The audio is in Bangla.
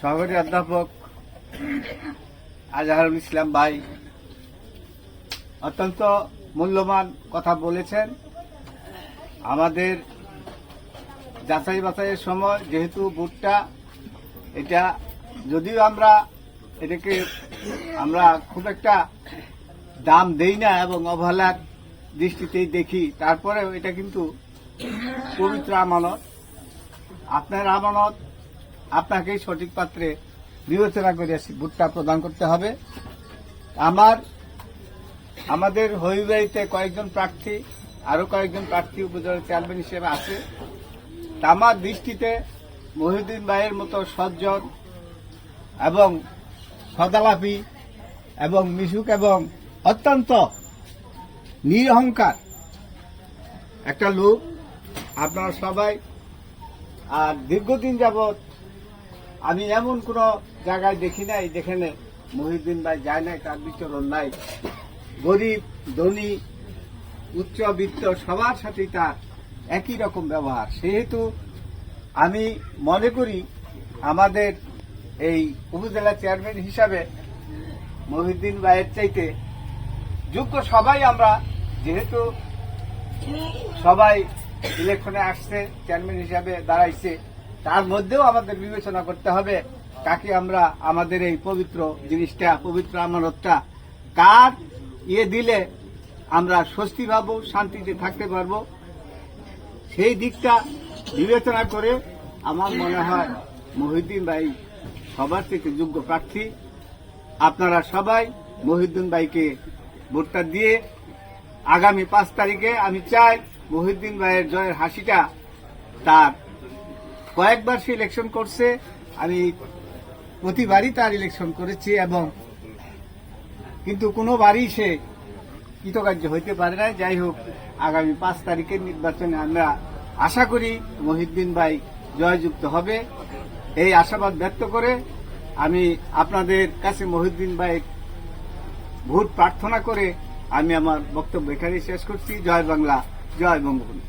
সহকারী অধ্যাপক আজহারুল ইসলাম ভাই অত্যন্ত মূল্যবান কথা বলেছেন। আমাদের যাচাই বাছাইয়ের সময় যেহেতু ভুট্টা, এটা যদিও আমরা এটাকে, আমরা খুব একটা দাম দেই না এবং অবহেলার দৃষ্টিতেই দেখি, তারপরেও এটা কিন্তু পবিত্র আমানত। আপনার আমানত আপনাকেই সঠিক পাত্রে বিবেচনা করে ভুট্টা প্রদান করতে হবে। আমার, আমাদের হইবাড়িতে কয়েকজন প্রার্থী, আরও কয়েকজন প্রার্থী উপজেলা চেয়ারম্যান হিসেবে আছে। আমার দৃষ্টিতে মহিউদ্দিন ভাইয়ের মতো সজ্জন এবং সদালাপি এবং মিশুক এবং অত্যন্ত নিরহংকার একটা লোক, আপনারা সবাই। আর দীর্ঘদিন যাবৎ আমি এমন কোন জায়গায় দেখি নাই যেখানে মহিউদ্দিন ভাই যায় নাই, তার বিচরণ নাই। গরিব, ধনী, উচ্চবিত্ত, সবার সাথেই তার একই রকম ব্যবহার। সেহেতু আমি মনে করি আমাদের এই উপজেলা চেয়ারম্যান হিসাবে মহিউদ্দিন ভাইয়ের চাইতে যোগ্য সবাই আমরা, যেহেতু সবাই ইলেকশনে আসছে, চেয়ারম্যান হিসাবে দাঁড়াইছে। তার মধ্যেও আমাদের বিবেচনা করতে হবে কাকে আমরা আমাদের এই পবিত্র জিনিসটা, পবিত্র আমানতটা কার ইয়ে দিলে আমরা স্বস্তি পাবো, শান্তিতে থাকতে পারব। সেই দিকটা বিবেচনা করে আমার মনে হয় মহিউদ্দিন ভাই সবার থেকে যোগ্য প্রার্থী। আপনারা সবাই মহিউদ্দিন ভাইকে ভোটটা দিয়ে আগামী পাঁচ তারিখে আমি চাই মহিউদ্দিন ভাইয়ের জয়ের হাসিটা তার কয়েকবার সে ইলেকশন করছে, আমি প্রতিবারই তার ইলেকশন করেছি এবং কিন্তু কোনোবারই সে কৃতকার্য হইতে পারে না যাই হোক, আগামী পাঁচ তারিখের নির্বাচনে আমরা আশা করি মহিউদ্দিন ভাই জয়যুক্ত হবে। এই আশাবাদ ব্যক্ত করে আমি আপনাদের কাছে মহিউদ্দিন ভাই ভোট প্রার্থনা করে আমি আমার বক্তব্য এখানেই শেষ করছি। জয় বাংলা, জয় বঙ্গবন্ধু।